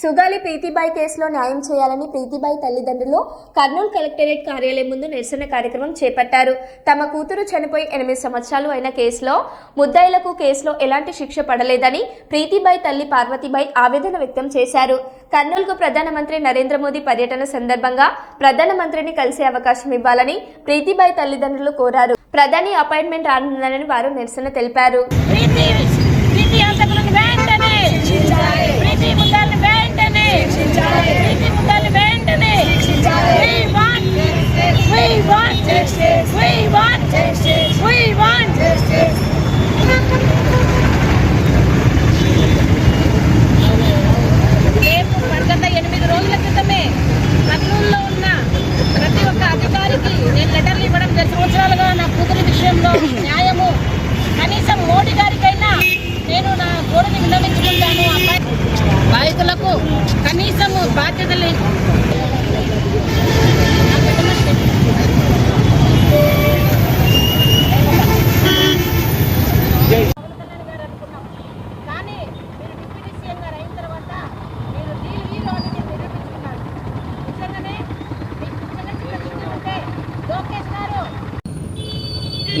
సుగాలి ప్రీతిబాయి కేసులో న్యాయం చేయాలని ప్రీతిబాయి తల్లిదండ్రులు కర్నూలు కలెక్టరేట్ కార్యాలయం ముందు నిరసన కార్యక్రమం చేపట్టారు. తమ కూతురు చనిపోయి ఎనిమిది సంవత్సరాలు అయిన కేసులో ముద్దాయిలకు కేసులో ఎలాంటి శిక్ష పడలేదని ప్రీతిబాయి తల్లి పార్వతిబాయి ఆవేదన వ్యక్తం చేశారు. కర్నూలుకు ప్రధానమంత్రి నరేంద్ర మోదీ పర్యటన సందర్భంగా ప్రధానమంత్రిని కలిసే అవకాశం ఇవ్వాలని ప్రీతిబాయి తల్లిదండ్రులు కోరారు. ప్రధాని అపాయింట్మెంట్ రానుందని వారు నిరసన తెలిపారు. Christian.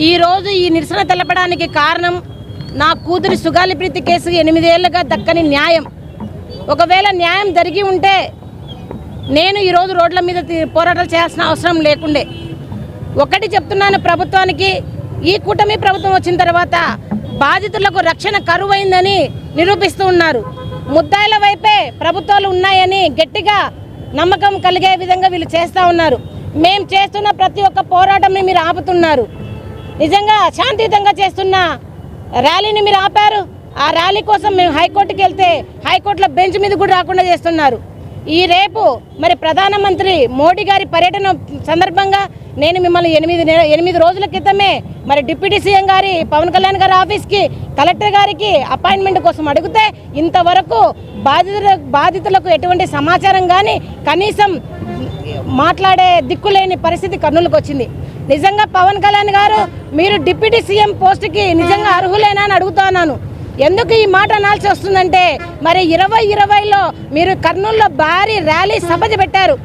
ఈరోజు ఈ నిరసన తెలపడానికి కారణం నా కూతురి సుగాలి ప్రీతి కేసు ఎనిమిదేళ్ళుగా దక్కని న్యాయం. ఒకవేళ న్యాయం జరిగి ఉంటే నేను ఈరోజు రోడ్ల మీద పోరాటాలు చేయాల్సిన అవసరం లేకుండే. ఒకటి చెప్తున్నాను ప్రభుత్వానికి ఈ కూటమి ప్రభుత్వం వచ్చిన తర్వాత బాధితులకు రక్షణ కరువైందని నిరూపిస్తూ ఉన్నారు. ముద్దాయిల వైపే ప్రభుత్వాలు ఉన్నాయని గట్టిగా నమ్మకం కలిగే విధంగా వీళ్ళు చేస్తూ ఉన్నారు. మేము చేస్తున్న ప్రతి ఒక్క పోరాటంని మీరు ఆపుతున్నారు. నిజంగా శాంతియుతంగా చేస్తున్న ర్యాలీని మీరు ఆపారు. ఆ ర్యాలీ కోసం మేము హైకోర్టుకి వెళ్తే హైకోర్టులో బెంచ్ మీద కూడా రాకుండా చేస్తున్నారు. ఈ రేపు మరి ప్రధానమంత్రి మోడీ గారి పర్యటన సందర్భంగా నేను మిమ్మల్ని ఎనిమిది ఎనిమిది రోజుల క్రితమే మరి డిప్యూటీ సీఎం గారి పవన్ కళ్యాణ్ గారి ఆఫీస్కి కలెక్టర్ గారికి అపాయింట్మెంట్ కోసం అడిగితే ఇంతవరకు బాధితుల బాధితులకు ఎటువంటి సమాచారం కానీ కనీసం మాట్లాడే దిక్కులేని పరిస్థితి కర్నూలుకు వచ్చింది. నిజంగా పవన్ కళ్యాణ్ గారు మీరు డిప్యూటీ సీఎం పోస్ట్కి నిజంగా అర్హులేనా అని అడుగుతున్నాను ఎందుకు ఈ మాట అనాల్సి వస్తుందంటే మరి ఇరవై ఇరవైలో మీరు కర్నూలులో భారీ ర్యాలీ సభ పెట్టారు.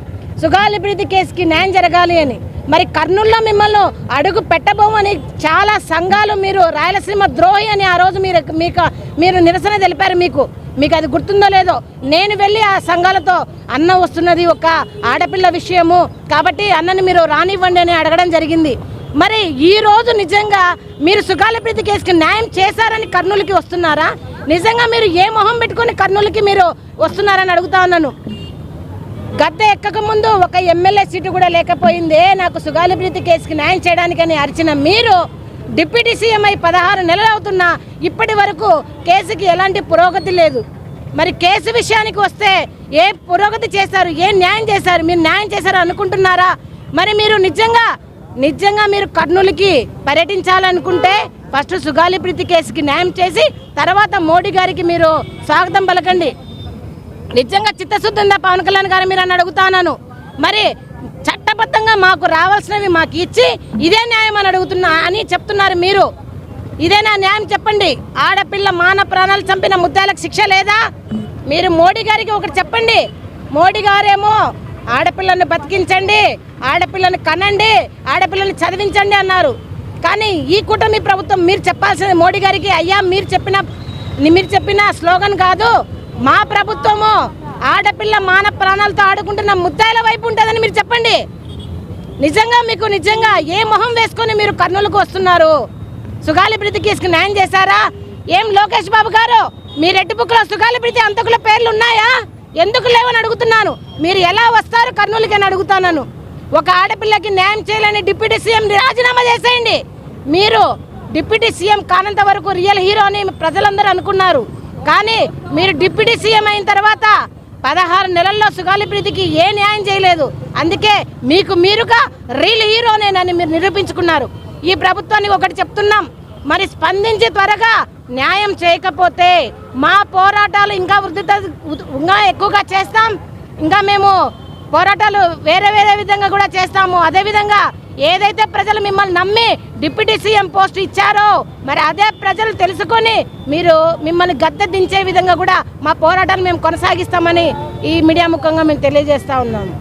సుగాలి కేసుకి న్యాయం జరగాలి అని. మరి కర్నూల్లో మిమ్మల్ని అడుగు పెట్టబోమని చాలా సంఘాలు మీరు రాయలసీమ ద్రోహి అని ఆ రోజు మీరు మీకు మీరు నిరసన తెలిపారు మీకు. మీకు అది గుర్తుందో లేదో? నేను వెళ్ళి ఆ సంఘాలతో అన్న వస్తున్నది ఒక ఆడపిల్ల విషయము. కాబట్టి అన్నని మీరు రానివ్వండి అని అడగడం జరిగింది. మరి ఈ రోజు నిజంగా మీరు సుఖాల ప్రీతి కేసుకి న్యాయం చేశారని కర్నూలుకి వస్తున్నారా? నిజంగా మీరు ఏ మొహం పెట్టుకొని కర్నూలుకి మీరు వస్తున్నారని అడుగుతా ఉన్నాను. గద్దె ఎక్కక ముందు ఒక ఎమ్మెల్యే సీటు కూడా లేకపోయిందే. నాకు సుగాలి ప్రీతి కేసుకి న్యాయం చేయడానికని అరిచిన మీరు డిప్యూటీ సీఎం అయి పదహారు నెలలు అవుతున్నా ఇప్పటి వరకు కేసుకి ఎలాంటి పురోగతి లేదు. మరి కేసు విషయానికి వస్తే ఏ పురోగతి చేశారు ఏ న్యాయం చేశారు మీరు న్యాయం చేశారు అనుకుంటున్నారా? మరి మీరు నిజంగా నిజంగా మీరు కర్నూలుకి పర్యటించాలనుకుంటే ఫస్ట్ సుగాలి ప్రీతి కేసుకి న్యాయం చేసి తర్వాత మోడీ గారికి మీరు స్వాగతం పలకండి. నిజంగా చిత్తశుద్ధి ఉందా? పవన్ కళ్యాణ్ గారు మీరు అని అడుగుతాను మరి చట్టబద్ధంగా మాకు రావాల్సినవి మాకు ఇచ్చి ఇదే న్యాయం అని అడుగుతున్నా అని చెప్తున్నారు మీరు. ఇదేనా న్యాయం చెప్పండి. ఆడపిల్ల మాన ప్రాణాలు చంపిన ముద్దాలకు శిక్ష లేదా? మీరు మోడీ గారికి ఒకటి చెప్పండి. మోడీ గారేమో ఆడపిల్లను బతికించండి ఆడపిల్లని కనండి ఆడపిల్లని చదివించండి అన్నారు. కానీ ఈ కూటమి ప్రభుత్వం మీరు చెప్పాల్సింది మోడీ గారికి అయ్యా మీరు చెప్పిన మీరు చెప్పిన స్లోగన్ కాదు. మా ప్రభుత్వము ఆడపిల్ల మాన ప్రాణాలతో ఆడుకుంటున్న ముద్దాయిల వైపు ఉంటుందని మీరు చెప్పండి. నిజంగా మీకు నిజంగా ఏ మొహం వేసుకొని మీరు కర్నూలుకు వస్తున్నారు? సుగాలి ప్రీతి కేసుకు న్యాయం చేశారా? ఏం లోకేష్ బాబు గారు? మీ రెడ్డి బుక్లో సుగాలి ప్రీతి అంతకుల పేర్లు ఉన్నాయా? ఎందుకు లేవని అడుగుతున్నాను. మీరు ఎలా వస్తారు కర్నూలుకి అని అడుగుతున్నాను ఒక ఆడపిల్లకి న్యాయం చేయాలని డిప్యూటీ సీఎం రాజీనామా చేసేయండి. మీరు డిప్యూటీ సీఎం కానంత వరకు రియల్ హీరో అని ప్రజలందరూ అనుకున్నారు. కానీ మీరు డిప్యూటీ సీఎం అయిన తర్వాత పదహారు నెలల్లో సుగాలి ప్రీతికి ఏ న్యాయం చేయలేదు. అందుకే మీకు మీరుగా రీల్ హీరోనేనని మీరు నిరూపించుకున్నారు. ఈ ప్రభుత్వానికి ఒకటి చెప్తున్నాం. మరి స్పందించి త్వరగా న్యాయం చేయకపోతే మా పోరాటాలు ఇంకా వృద్ధి ఇంకా ఎక్కువగా చేస్తాం. ఇంకా మేము పోరాటాలు వేరే వేరే విధంగా కూడా చేస్తాము. అదేవిధంగా ఏదైతే ప్రజలు మిమ్మల్ని నమ్మి డిప్యూటీ సీఎం పోస్ట్ ఇచ్చారో మరి అదే ప్రజలు తెలుసుకొని మీరు మిమ్మల్ని గద్దె దించే విధంగా కూడా మా పోరాటాన్ని మేము కొనసాగిస్తామని ఈ మీడియా ముఖంగా మేము తెలియజేస్తా ఉన్నాము.